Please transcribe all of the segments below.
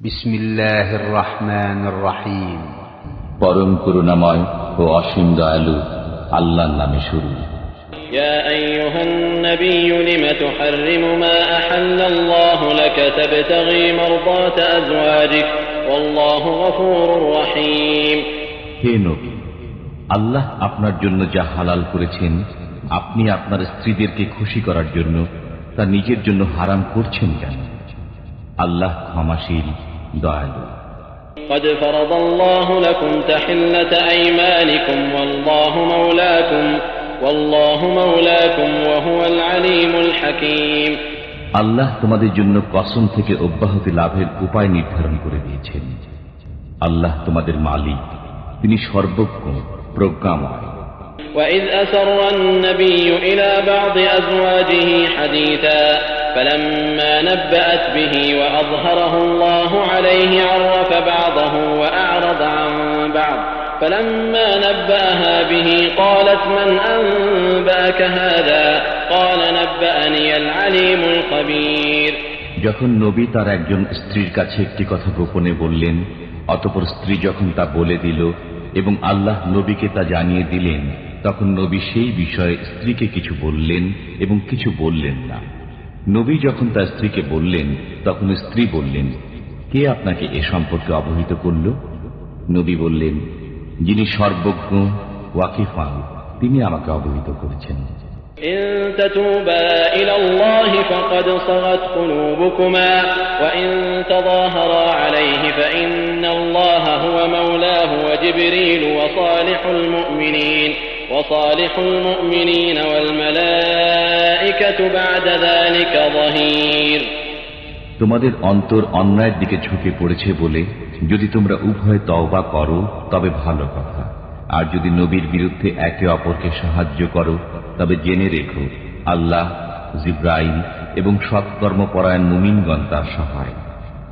بسم الله الرحمن الرحيم পরম করুণাময় ও অসীম দয়ালু আল্লাহর নামে শুরু يا أيها النبي لم تحرم ما أحل الله لك تبتغي مرضات أزواجك والله غفور رحيم হে নবী আল্লাহ আপনার জন্য যা হালাল করেছেন আপনি আপনার স্ত্রীদেরকে খুশি করার জন্য তা নিজের জন্য হারাম করছেন কেন আল্লাহ ক্ষমাশীল দয়ালু قد فرض الله لكم تحلة أيمانكم والله مولاكم والله مولاكم وهو العليم الحكيم আল্লাহ তোমাদের জন্য কসম থেকে অব্যাহতি লাভের উপায় নির্ধারণ করে দিয়েছেন আল্লাহ তোমাদের মালিক তিনি সর্বজ্ঞ প্রজ্ঞাময় وإذ أسر النبي إلى بعض أزواجه حديثا فلما نبأت به وأظهره الله عليه عرف بعضه وأعرض عن بعض فلما نبأها به قالت من أنبأك هذا قال نبأني العليم الخبير যখন নবী তার একজন স্ত্রীর কাছে একটি কথা গোপনে বললেন অতপর স্ত্রী যখন তা বলে দিল এবং আল্লাহ নবীকে তা জানিয়ে দিলেন তখন নবী সেই বিষয়ে স্ত্রীকে কিছু বললেন এবং কিছু বললেন না নবী যখন তার স্ত্রীকে বললেন তখন স্ত্রী বললেন কে আপনাকে এ সম্পর্কে অবহিত করল নবী বললেন যিনি সর্বজ্ঞ ওয়াকিফান তিনি আমাকে অবহিত করেছেন إن تتوبا إلى الله فقد صغت قلوبكما وإن تظاهرا عليه فإن الله هو مولاه وجبريل وصالح المؤمنين وصالح المؤمنين والملائكة بعد ذلك ظهير তোমাদের অন্তর অন্যায়ের দিকে ঝুঁকে পড়েছে বলে যদি তোমরা উভয় তওবা করো, তবে ভালো কথা। আর যদি নবীর বিরুদ্ধে একে অপরকে সাহায্য করো, তবে জেনে রেখো, আল্লাহ, জিব্রাইল এবং সৎকর্মপরায়ণ মুমিনগণ তার সহায়।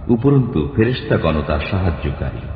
উপরন্তু ফেরেস্তাগণ তার সাহায্যকারী।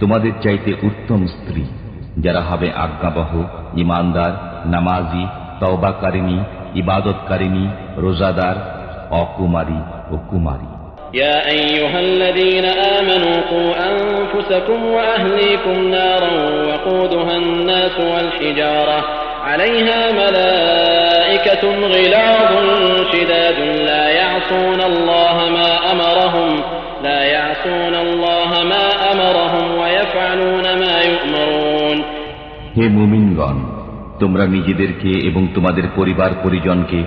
তোমাদের চাইতে উত্তম স্ত্রী যারা হবে আজ্ঞাবহ ইমানদার নামাজি তওবাকারিনী ইবাদতকারিনী রোজাদার অকুমারী ও কুমারী يا أيها الذين آمنوا قوا أنفسكم وأهليكم نارا وقودها الناس والحجارة عليها ملائكة غلاظ شداد لا يعصون الله ما أمرهم لا يعصون الله ما হে মুমিনগণ, তোমরা নিজেদেরকে এবং তোমাদের পরিবার পরিজনকে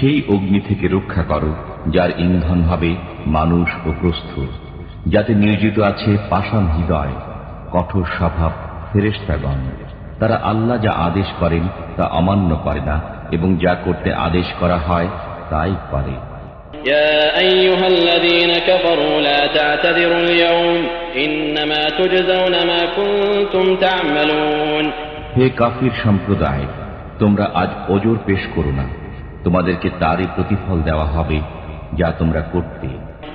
সেই অগ্নি থেকে রক্ষা করো, যার ইন্ধন হবে মানুষ ও প্রস্তুত যাতে নিয়োজিত আছে পাষাণ হৃদয়, কঠোর স্বভাব ফেরেস্তাগণ তারা আল্লাহ যা আদেশ করেন তা অমান্য করে না, এবং যা করতে আদেশ করা হয় তাই করে। يا أيها الذين كفروا لا تعتذروا اليوم إنما تجزون ما كنتم تعملون হে কাফির সম্প্রদায় তোমরা আজ অজর পেশ করো না তোমাদেরকে তারই প্রতিফল দেওয়া হবে যা তোমরা করতে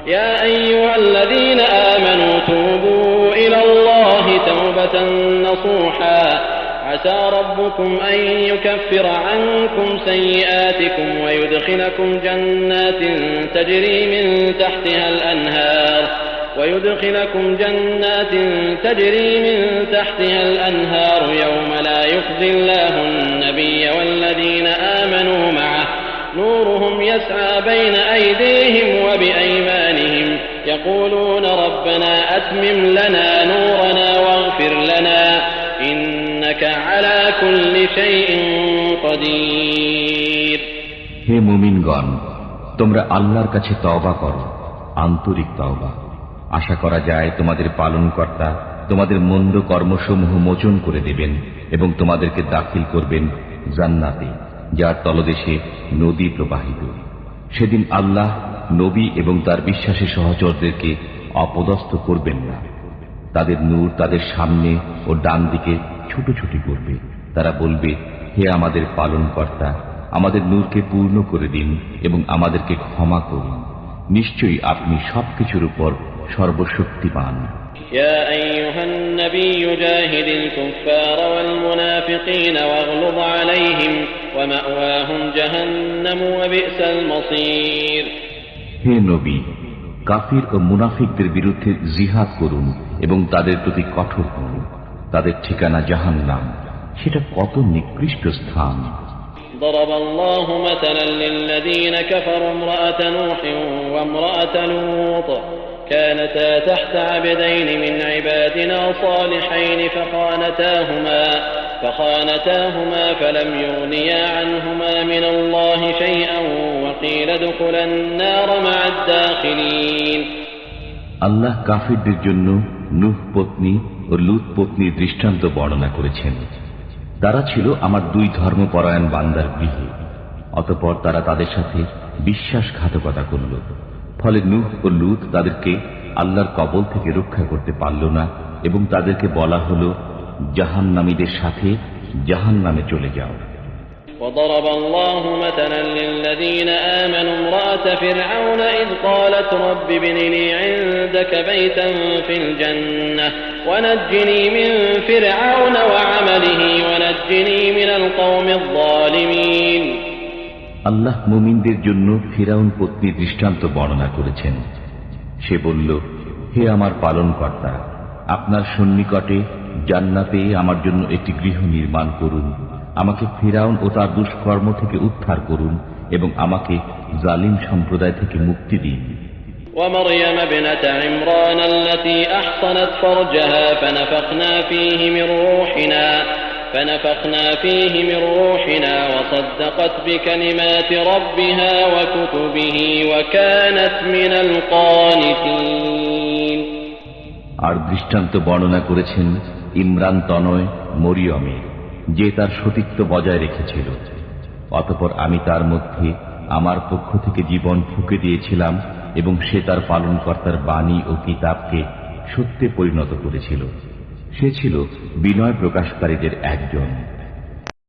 يا أيها الذين آمنوا توبوا إلى الله توبة نصوحا عسى ربكم أن يكفر عنكم سيئاتكم ويدخلكم جنات تجري من تحتها الأنهار ويدخلكم جنات تجري من تحتها الأنهار يوم لا يخزي الله النبي والذين آمنوا معه. نورهم يسعى بين أيديهم وبأيمانهم يقولون ربنا أتمم لنا نورنا হে মুমিনগণ, তোমরা আল্লাহর কাছে তওবা করো, আন্তরিক তওবা। আশা করা যায় তোমাদের পালনকর্তা তোমাদের মন্দ কর্মসমূহ মোচন করে দেবেন এবং তোমাদেরকে দাখিল করবেন জান্নাতে, যার তলদেশে নদী প্রবাহিত। সেদিন আল্লাহ নবী এবং তার বিশ্বাসী সহচরদেরকে অপদস্থ করবেন না। তাদের নূর তাদের সামনে ও ডান দিকে ছুটোছুটি করবে। তারা বলবে হে আমাদের পালনকর্তা আমাদের নূরকে পূর্ণ করে দিন এবং আমাদেরকে ক্ষমা করুন নিশ্চয়ই আপনি সবকিছুর উপর সর্বশক্তিমান يا أيها النبي جاهد الكفار والمنافقين واغلظ عليهم ومأواهم جهنم وبئس المصير হে নবী কাফির ও মুনাফিকদের বিরুদ্ধে জিহাদ করুন এবং তাদের প্রতি কঠোর হন তাদের ঠিকানা জাহান্নাম সেটা কত নিকৃষ্ট স্থান ضرب الله مثلا للذين كفروا امرأة نوح وامرأة لوط كانتا تحت عبدين من عبادنا صالحين فخانتاهما فخانتاهما فلم يغنيا عنهما من الله شيئا وقيل ادخلا النار مع الداخلين আল্লাহ কাফিরদের জন্য নুহ পত্নী ও লুত পত্নীর দৃষ্টান্ত বর্ণনা করেছেন তারা ছিল আমার দুই ধর্মপরায়ণ বান্দার গৃহে অতপর তারা তাদের সাথে বিশ্বাসঘাতকতা করল ফলে নুহ ও লুত তাদেরকে আল্লাহর কবল থেকে রক্ষা করতে পারল না এবং তাদেরকে বলা হল জাহান্নামীদের সাথে জাহান নামে চলে যাও وضرب الله مثلا للذين آمنوا امرأة فرعون إذ قالت رب ابن لي عندك بيتا في الجنة ونجني من فرعون وعمله ونجني من القوم الظالمين আল্লাহ মুমিনদের জন্য ফিরাউন পত্নী দৃষ্টান্ত বর্ণনা করেছেন সে বলল হে আমার পালনকর্তা আপনার সন্নিকটে জান্নাতে আমার জন্য একটি গৃহ নির্মাণ করুন আমাকে ফিরাউন ও তার দুষ্কর্ম থেকে উদ্ধার করুন এবং আমাকে জালিম সম্প্রদায় থেকে মুক্তি দিন ومريم ابنة عمران التي أحصنت فرجها فنفخنا فيه من روحنا فنفخنا فيه من روحنا وصدقت بكلمات ربها وكتبه وكانت من القانتين আর দৃষ্টান্ত বর্ণনা করেছেন ইমরান তনয় মরিয়মে যে তার সতীত্ব বজায় রেখেছিল। অতপর আমি তার মধ্যে আমার পক্ষ থেকে জীবন ফুঁকে দিয়েছিলাম এবং সে তার পালনকর্তার বাণী ও কিতাবকে সত্যে পরিণত করেছিল। সে ছিল বিনয় প্রকাশকারীদের একজন।